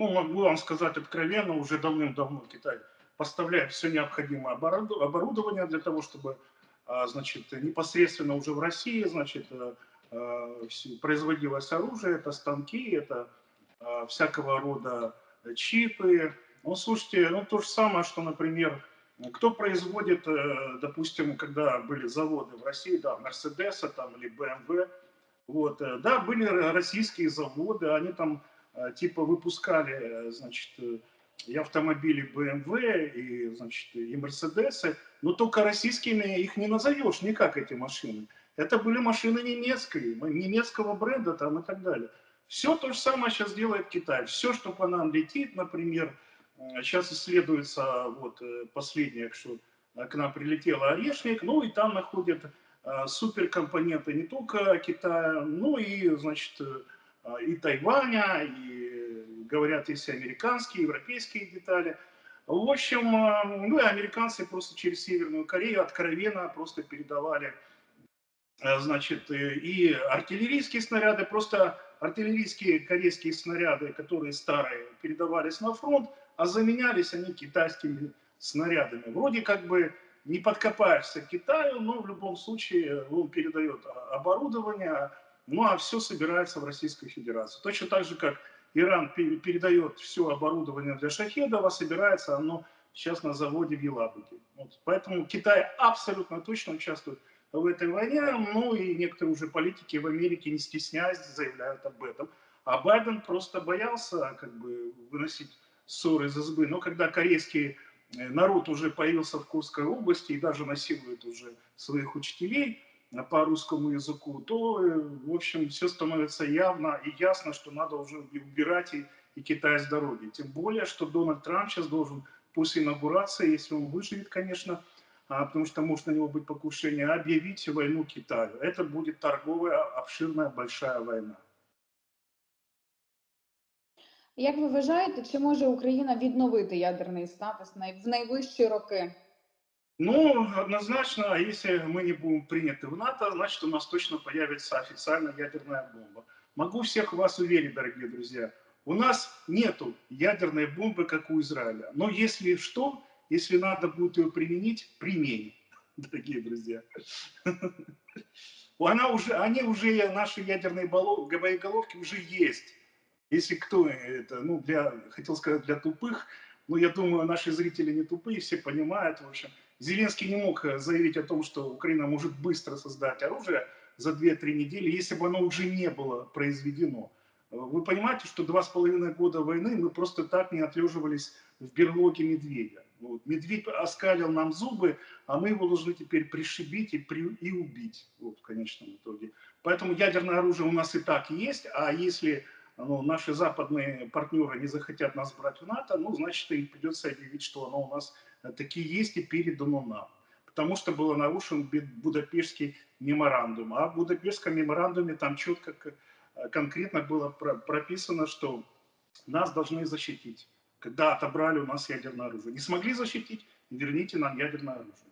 Ну, могу вам сказать откровенно, уже давным-давно Китай поставляет все необходимое оборудование для того, чтобы, а, значит, непосредственно уже в России, значит, э, э, производилось оружие, это станки, это а, всякого рода чипы. Ну, слушайте, ну то же самое, что, например, кто производит, э, допустим, когда были заводы в России, да, Мерседеса там или БМВ, вот, да, были российские заводы, они там типа выпускали, значит, и автомобили BMW, и, значит, и Мерседесы, но только российскими их не назовешь никак, эти машины. Это были машины немецкие, немецкого бренда там и так далее. Все то же самое сейчас делает Китай. Все, что по нам летит, например, сейчас исследуется вот э, последнее, что к нам прилетел орешник, ну и там находят э, суперкомпоненты не только Китая, но и, значит, э, и Тайваня, и говорят, есть и американские, европейские детали. В общем, э, ну и американцы просто через Северную Корею откровенно просто передавали, э, значит, и артиллерийские снаряды, просто артиллерийские корейские снаряды, которые старые, передавались на фронт, а заменялись они китайскими снарядами. Вроде как бы не подкопаешься Китаю, но в любом случае он передает оборудование, ну а все собирается в Российской Федерации. Точно так же, как Иран передает все оборудование для шахедов, а собирается оно сейчас на заводе в Елабуге. Вот. Поэтому Китай абсолютно точно участвует в этой войне, ну и некоторые уже политики в Америке, не стесняясь, заявляют об этом. А Байден просто боялся как бы выносить ссоры из избы. Но когда корейский э, народ уже появился в Курской области и даже насилует уже своих учителей, по русскому языку, то, э, в общем, все становится явно и ясно, что надо уже убирать и, и Китай с дороги. Тем более, что Дональд Трамп сейчас должен после инаугурации, если он выживет, конечно, а, потому что может на него быть покушение, объявить войну Китаю. Это будет торговая, обширная, большая война. Як ви вважаєте, чи може Україна відновити ядерний статус в найближчі роки? Ну, однозначно, если мы не будем приняты в НАТО, значит, у нас точно появится официальная ядерная бомба. Могу всех вас уверить, дорогие друзья, у нас нету ядерной бомбы, как у Израиля. Но если что, если надо будет ее применить, применим, дорогие друзья. Она уже, они уже, наши ядерные боеголовки уже есть. Если кто это, ну, для, хотел сказать, для тупых, но я думаю, наши зрители не тупые, все понимают, в общем, Зеленский не мог э, заявить о том, что Украина может быстро создать оружие за 2-3 недели, если бы оно уже не было произведено. Э, вы понимаете, что два с половиной года войны мы просто так не отлеживались в берлоге медведя. Вот. Медведь оскалил нам зубы, а мы его должны теперь пришибить и, при, и убить вот, в конечном итоге. Поэтому ядерное оружие у нас и так есть, а если ну, наши западные партнеры не захотят нас брать в НАТО, ну, значит, им придется объявить, что оно у нас такие есть и передано нам. Потому что был нарушен Будапештский меморандум. А в Будапештском меморандуме там четко, э, конкретно было прописано, что нас должны защитить, когда отобрали у нас ядерное оружие. Не смогли защитить, верните нам ядерное оружие.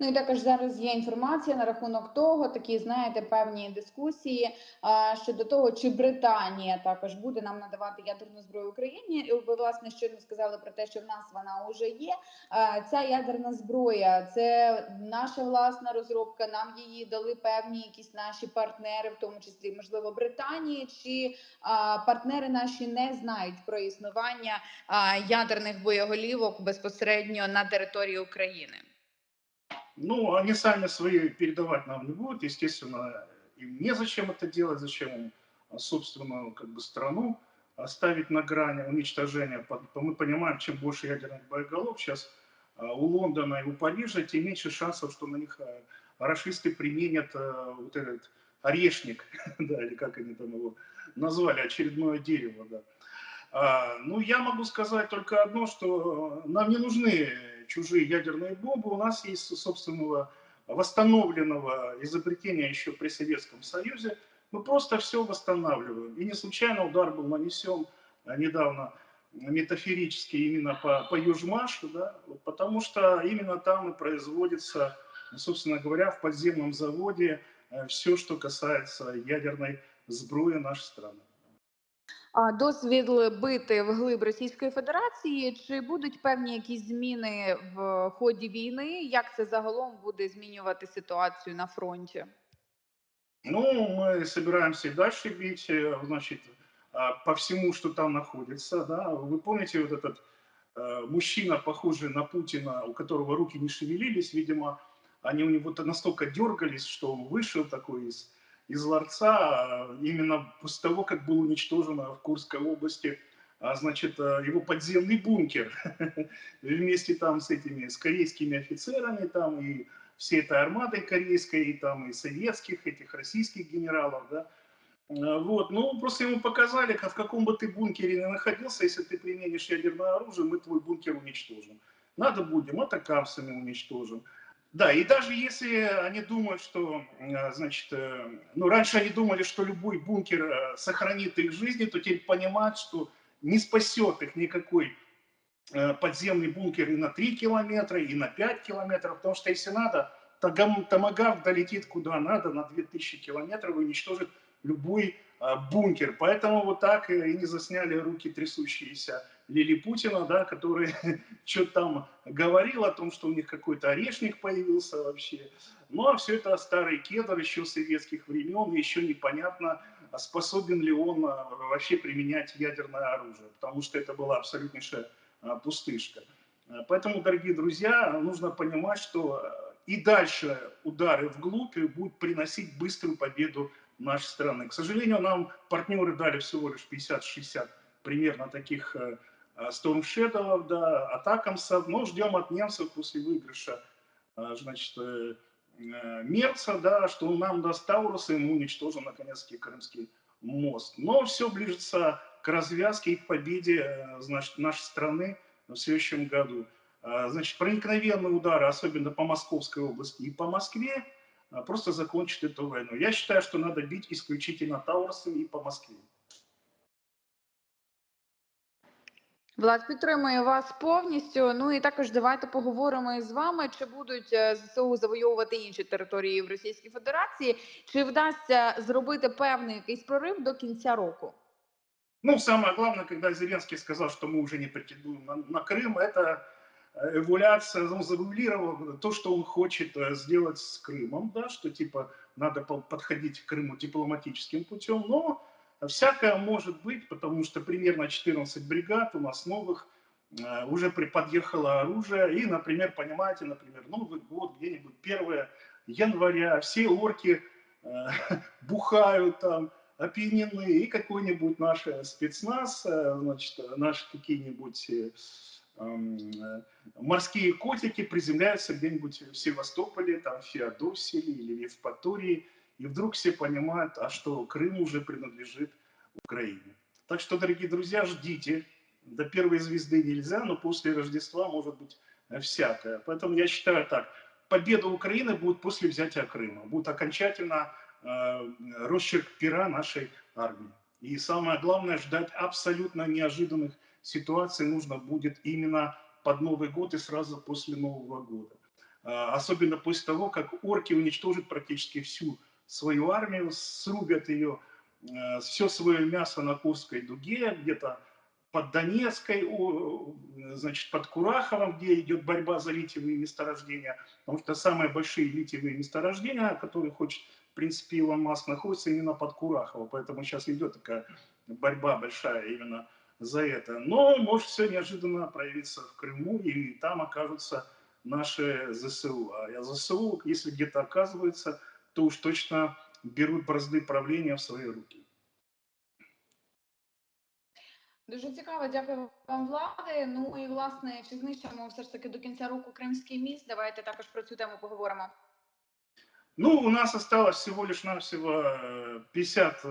Ну і також зараз є інформація на рахунок того, такі знаєте, певні дискусії а, щодо того, чи Британія також буде нам надавати ядерну зброю Україні. Ви власне щойно сказали про те, що в нас вона вже є. А, ця ядерна зброя це наша власна розробка. Нам її дали певні якісь наші партнери, в тому числі можливо Британії, чи а, партнери наші не знають про існування а, ядерних боєголівок безпосередньо на території України. Ну, они сами свои передавать нам не будут, естественно, им незачем это делать, зачем им а, собственную как бы, страну оставить на грани уничтожения. Мы понимаем, чем больше ядерных боеголов сейчас а, у Лондона и у Парижа, тем меньше шансов, что на них а, расисты применят вот этот орешник, да, или как они там его назвали, очередное дерево, да. Ну, я могу сказать только одно, что нам не нужны чужие ядерные бомбы, у нас есть собственного восстановленного изобретения еще при Советском Союзе. Мы просто все восстанавливаем. И не случайно удар был нанесен а, недавно метафорически именно по, по Южмашу, да, потому что именно там и производится, собственно говоря, в подземном заводе э, все, что касается ядерной сброи нашей страны. а, дозвіл бити вглиб Російської Федерації, чи будуть певні якісь зміни в ході війни? Як це загалом буде змінювати ситуацію на фронті? Ну, мы собираемся и дальше бить, э, значит, а, по всему, что там находится, да. Вы помните вот этот э, мужчина, похожий на Путина, у которого руки не шевелились, видимо, они у него настолько дергались, что он вышел такой из, из ларца, а, именно после того, как был уничтожен в Курской области, а, значит, э, его подземный бункер вместе там с этими, с корейскими офицерами там и всей этой армадой корейской, и там и советских, этих российских генералов, да, вот, ну, просто ему показали, как в каком бы ты бункере ни находился, если ты применишь ядерное оружие, мы твой бункер уничтожим. Надо будем, атакамсами уничтожим. Да, и даже если они думают, что, э, значит, э, ну, раньше они думали, что любой бункер сохранит их жизни, то теперь понимают, что не спасет их никакой подземный бункер и на 3 километра, и на 5 километров, потому что если надо, Томагавк долетит куда надо на 2000 километров и уничтожит любой бункер. Поэтому вот так и не засняли руки трясущиеся Лили Путина, да, который что-то там говорил о том, что у них какой-то орешник появился вообще. Ну, а все это старый кедр еще советских времен, еще непонятно, а способен ли он а, вообще применять ядерное оружие, потому что это была абсолютнейшая пустышка. Поэтому, дорогие друзья, нужно понимать, что и дальше удары вглубь будут приносить быструю победу нашей страны. К сожалению, нам партнеры дали всего лишь 50-60 примерно таких э, э, Storm Shadow, да, атакамсов, но ждем от немцев после выигрыша э, значит, Мерца, да, что он нам даст Тауруса, и мы уничтожим наконец-таки Крымский мост. Но все ближется к развязке и к победе значит, нашей страны в следующем году. Значит, проникновенные удары, особенно по Московской области и по Москве, а, просто закончить эту войну. Я считаю, что надо бить исключительно Таурусами и по Москве. Влад підтримує вас повністю. Ну і також давайте поговоримо із вами, чи будуть е, ЗСУ завоювати інші території в Російській Федерації, чи вдасться зробити певний якийсь прорив до кінця року? Ну, самое главное, когда Зеленский сказал, что мы уже не претендуем на, на Крым, это эвуляция, он завуалировал то, что он хочет э, сделать с Крымом, да, что типа надо подходить к Крыму дипломатическим путем, но всякое может быть, потому что примерно 14 бригад у нас новых, э, уже подъехало оружие, и, например, понимаете, например, Новый год, где-нибудь 1 января, все орки э, бухают там, опьянены, и какой-нибудь наш спецназ, значит, наши какие-нибудь Э, морские котики приземляются где-нибудь в Севастополе, там, в Феодосии или в Евпатории, и вдруг все понимают, а что Крым уже принадлежит Украине. Так что, дорогие друзья, ждите. До первой звезды нельзя, но после Рождества может быть э, всякое. Поэтому я считаю так, победа Украины будет после взятия Крыма. Будет окончательно э, росчерк пера нашей армии. И самое главное, ждать абсолютно неожиданных ситуации нужно будет именно под Новый год и сразу после Нового года. А, особенно после того, как орки уничтожат практически всю свою армию, срубят ее, э, все свое мясо на Курской дуге, где-то под Донецкой, значит, под Кураховым, где идет борьба за литиевые месторождения, потому что самые большие литиевые месторождения, которые хочет, в принципе, Илон Маск, находятся именно под Курахово, поэтому сейчас идет такая борьба большая именно за это. Но может все неожиданно проявиться в Крыму, и там окажутся наши ЗСУ. А ЗСУ, если где-то оказывается, то уж точно беруть бразди правління в свої руки. Дуже цікаво, дякую вам, влади. Ну і власне, чи знищимо все ж таки до кінця року Кримський міст? Давайте також про цю тему поговоримо. Ну, у нас осталось всего лишь навсего 50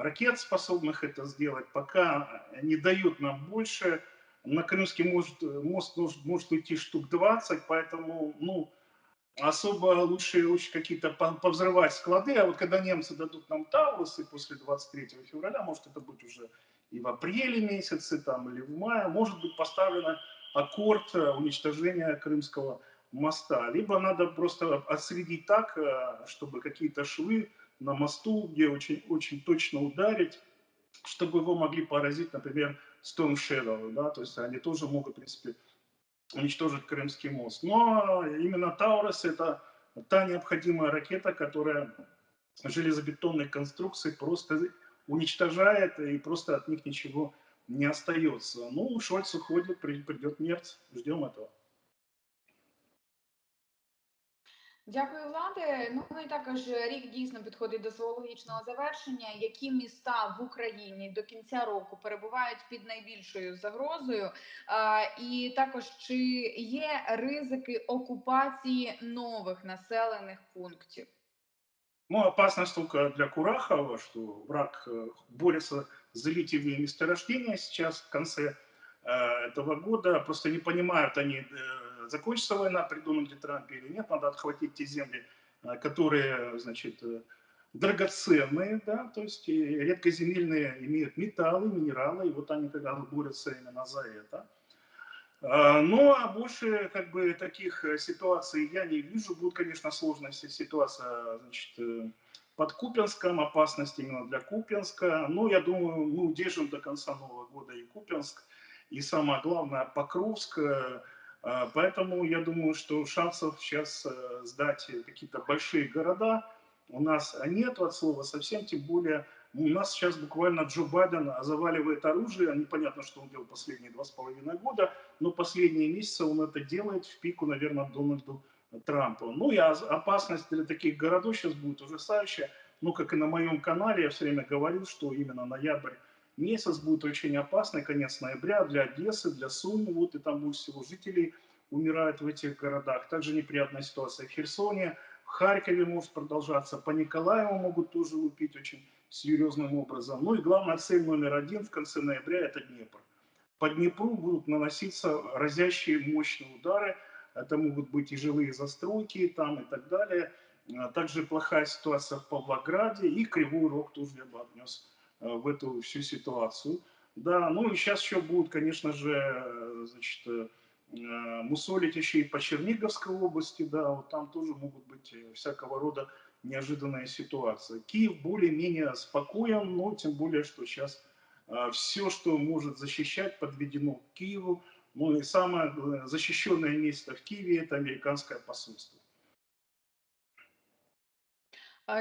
ракет, способных это сделать, пока не дают нам больше. На Крымский может, мост может, может уйти штук 20, поэтому, ну, особо лучше, лучше какие-то повзрывать склады, а вот когда немцы дадут нам Таурусы после 23 февраля, может это будет уже и в апреле месяце там, или в мае, может быть поставлено аккорд э, уничтожения Крымского моста. Либо надо просто отследить так, э, чтобы какие-то швы на мосту, где очень, очень точно ударить, чтобы его могли поразить, например, Storm Shadow, да, то есть они тоже могут, в принципе, уничтожить Крымский мост. Но именно Таурус это та необходимая ракета, которая железобетонные конструкции просто уничтожает, и просто от них ничего не остается. Ну, Шольц уходит, придет Мерц, ждем этого. Дякую, влади. Ну і також рік дійсно підходить до свого логічного завершення. Які міста в Україні до кінця року перебувають під найбільшою загрозою? А, і також чи є ризики окупації нових населених пунктів? Ну, опасность только для Курахова, что враг э, борется за литиевые месторождения сейчас в конце э, этого года. Просто не понимают они, э, закончится война при Дональде Трампе или нет. Надо отхватить те земли, которые, значит, драгоценные, да, то есть редкоземельные имеют металлы, минералы, и вот они когда борются именно за это. Ну, а больше как бы таких э, ситуаций я не вижу. Будет, конечно, сложная ситуация значит, э, под Купенском, опасность именно для Купенска. Но я думаю, мы удержим до конца Нового года и Купенск, и самое главное, Покровск. Э, поэтому я думаю, что шансов сейчас сдать какие-то большие города у нас нет от слова совсем, тем более у нас сейчас буквально Джо Байден заваливает оружие. Непонятно, что он делал последние два с половиной года, но последние месяцы он это делает в пику, наверное, Дональду Трампу. Ну и опасность для таких городов сейчас будет ужасающая. Ну, как и на моем канале, я все время говорил, что именно ноябрь месяц будет очень опасный, конец ноября для Одессы, для Сумы, вот, и там будет всего жителей умирают в этих городах. Также неприятная ситуация в Херсоне, в Харькове может продолжаться, по Николаеву могут тоже лупить очень серьезным образом. Ну и главная цель номер один в конце ноября – это Днепр. По Днепру будут наноситься разящие мощные удары. Это могут быть и жилые застройки там и так далее. А также плохая ситуация в Павлограде и Кривой Рог тоже я бы отнес в эту всю ситуацию. Да, ну и сейчас еще будут, конечно же, э, значит, э, мусолить еще и по Черниговской области, да, вот там тоже могут быть всякого рода неожиданная ситуация. Киев более-менее спокоен, но тем более, что сейчас все, что может защищать, подведено к Киеву. Ну и самое защищенное место в Киеве – это американское посольство.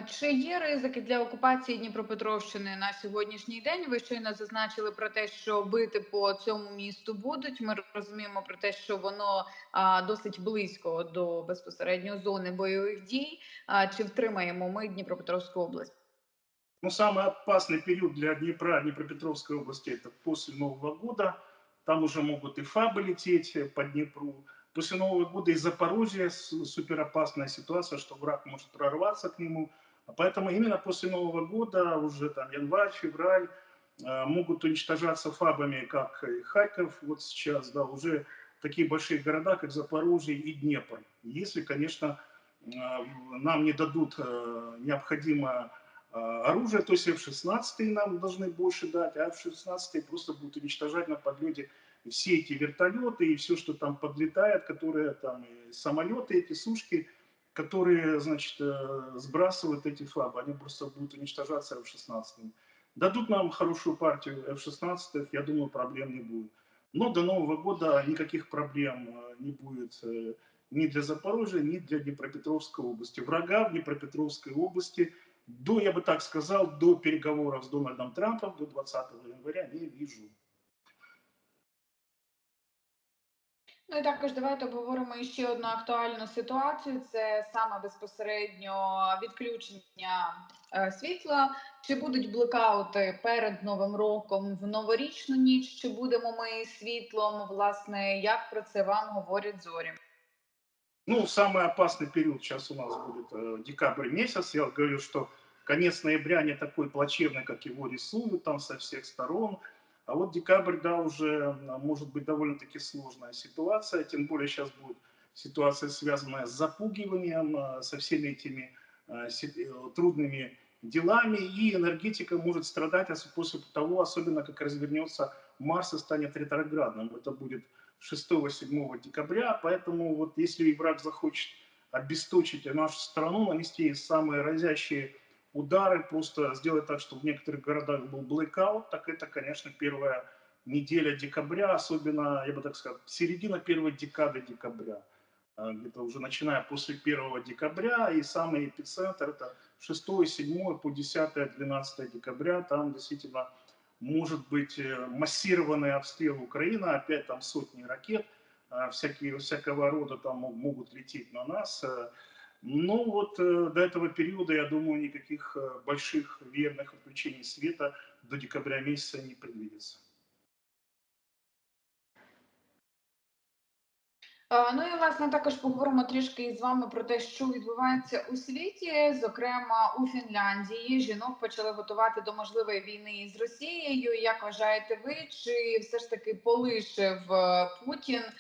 Чи є ризики для окупації Дніпропетровщини на сьогоднішній день? Ви щойно зазначили про те, що бити по цьому місту будуть. Ми розуміємо про те, що воно а, досить близько до безпосередньо зони бойових дій. А, чи втримаємо ми Дніпропетровську область? Ну, самый опасный период для Днепра, Днепропетровской области, это после Нового года. Там уже могут и ФАБы лететь по Днепру. После Нового года из Запорожья суперопасная ситуация, что враг может прорваться к нему. Поэтому именно после Нового года, уже там январь, февраль, э, могут уничтожаться фабами, как и Харьков вот сейчас, да, уже такие большие города, как Запорожье и Днепр. Если, конечно, э, нам не дадут э, необходимое оружие, то есть F-16 нам должны больше дать, а F-16 просто будут уничтожать на подлете все эти вертолеты и все, что там подлетает, которые там, самолеты, эти сушки, которые, значит, э, сбрасывают эти фабы, они просто будут уничтожаться F-16. Дадут нам хорошую партию F-16, я думаю, проблем не будет. Но до Нового года никаких проблем э, не будет э, ни для Запорожья, ни для Днепропетровской области. Врага в Днепропетровской области до, я бы так сказал, до переговоров с Дональдом Трампом, до 20 января не вижу. Ну і також давайте обговоримо ще одну актуальну ситуацію. Це саме безпосередньо відключення е, світла. Чи будуть блекаути перед новим роком в новорічну ніч? Чи будемо ми світлом? Власне, як про це вам говорять зорі? Ну, самый опасный период сейчас у нас будет э, декабрь месяц. Я говорю, что конец ноября не такой плачевный, как его рисуют там со всех сторон. А вот декабрь, да, уже может быть довольно-таки сложная ситуация, тем более сейчас будет ситуация, связанная с запугиванием, а, со всеми этими а, э, трудными делами, и энергетика может страдать после того, особенно как развернется Марс и станет ретроградным. Это будет 6-7 декабря, поэтому вот если враг захочет обесточить нашу страну, нанести самые разящие удары, просто сделать так, чтобы в некоторых городах был блэкаут, так это, конечно, первая неделя декабря, особенно, я бы так сказал, середина первой декады декабря. А, где-то уже начиная после 1 декабря, и самый эпицентр это 6, 7 по 10, 12 декабря, там действительно может быть э, массированный обстрел Украины, опять там сотни ракет, а, всякие, всякого рода там могут лететь на нас. Э. Но вот э, до этого периода, я думаю, никаких больших верных отключений света до декабря месяца не предвидится. Ну і власне також поговоримо трішки з вами про те, що відбувається у світі. Зокрема, у Фінляндії жінок почали готувати до можливої війни з Росією. Як вважаєте ви, чи все ж таки полишив е, Путін а,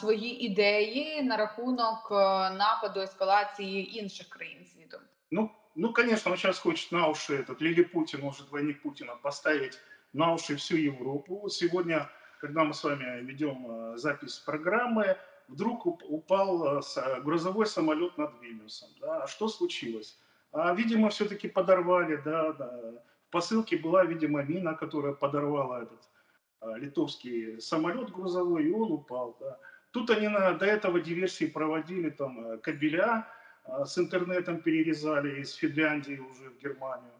свої ідеї на рахунок е, нападу ескалації інших країн світу? Ну, ну, конечно, он сейчас хочет на уши этот Лили Путин, может двойник Путина, поставить на уши всю Европу. Сегодня когда мы с вами ведем э, запись программы, вдруг упал э, грузовой самолет над Вильнюсом. Да? А что случилось? А, видимо, все-таки подорвали, да, да. В посылке была, видимо, мина, которая подорвала этот а, литовский самолет грузовой, и он упал. Да. Тут они на, до этого диверсии проводили, там, э, кабеля а, с интернетом перерезали из Финляндии уже в Германию.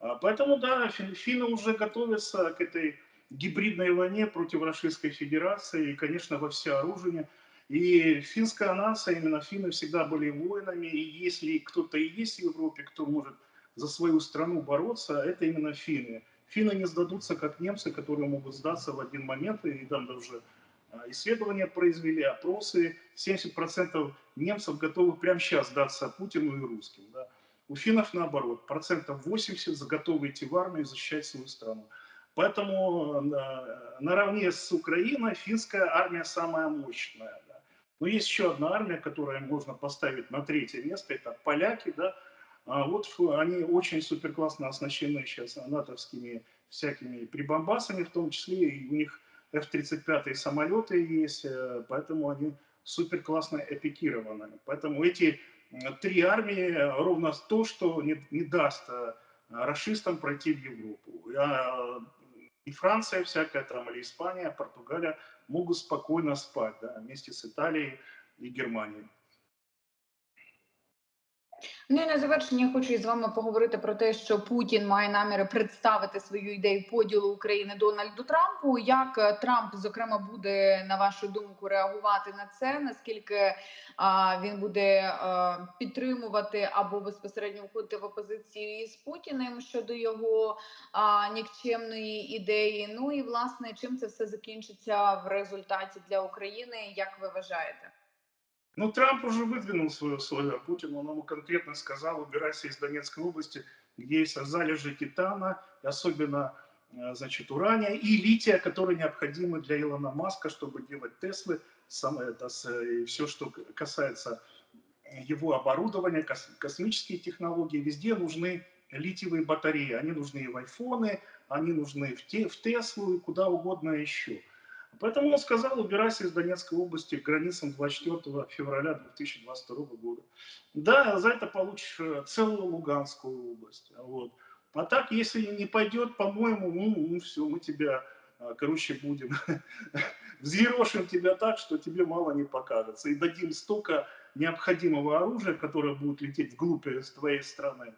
А, поэтому, да, финны уже готовятся к этой гибридной войне против Российской Федерации и, конечно, во всеоружии. И финская нация, именно финны всегда были воинами, и если кто-то и есть в Европе, кто может за свою страну бороться, это именно финны. Финны не сдадутся, как немцы, которые могут сдаться в один момент, и там даже а, исследования произвели, опросы, 70% немцев готовы прямо сейчас сдаться Путину и русским. Да. У финнов наоборот, процентов 80 готовы идти в армию и защищать свою страну. Поэтому э, наравне с Украиной финская армия самая мощная. Да. Но есть еще одна армия, которую можно поставить на третье место, это поляки. Да. А вот они очень супер классно оснащены сейчас натовскими всякими прибамбасами, в том числе и у них F-35 самолеты есть, э, поэтому они супер классно эпикированы. Поэтому эти три армии ровно то, что не, не даст э, расистам пройти в Европу. Я и Франция всякая там, или Испания, Португалия могут спокойно спать да, вместе с Италией и Германией. Ну і на завершення я хочу із вами поговорити про те, що Путін має наміри представити свою ідею поділу України Дональду Трампу. Як е, Трамп зокрема буде на вашу думку реагувати на це? Наскільки а, він буде а, підтримувати або безпосередньо входити в опозицію із Путіним щодо його а, нікчемної ідеї? Ну і власне чим це все закінчиться в результаті для України? Як ви вважаєте? Ну, Трамп уже выдвинул свое условие Путину, он ему конкретно сказал, убирайся из Донецкой области, где есть залежи титана, особенно э, значит, урания и лития, которые необходимы для Илона Маска, чтобы делать Теслы, самое это, и все, что касается его оборудования, космические технологии, везде нужны литиевые батареи. Они нужны и в айфоны, они нужны в, те, в Теслу и куда угодно еще. Поэтому он сказал, убирайся из Донецкой области к границам 24 февраля 2022 года. Да, за это получишь э, целую Луганскую область. Вот. А так, если не пойдет, по-моему, ну, ну все, мы тебя, э, короче, будем, взъерошим тебя так, что тебе мало не покажется. И дадим столько необходимого оружия, которое будет лететь вглубь с твоей страны,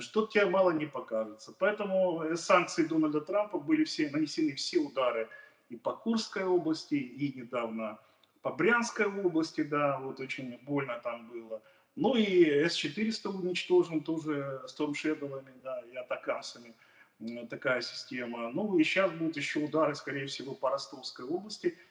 что тебе мало не покажется. Поэтому э, санкции Дональда Трампа были все, нанесены все удары и по Курской области, и недавно по Брянской области, да, вот очень больно там было. Ну и С-400 уничтожен тоже Shadow, да, и атакамсами такая система. Ну и сейчас будут еще удары, скорее всего, по Ростовской области.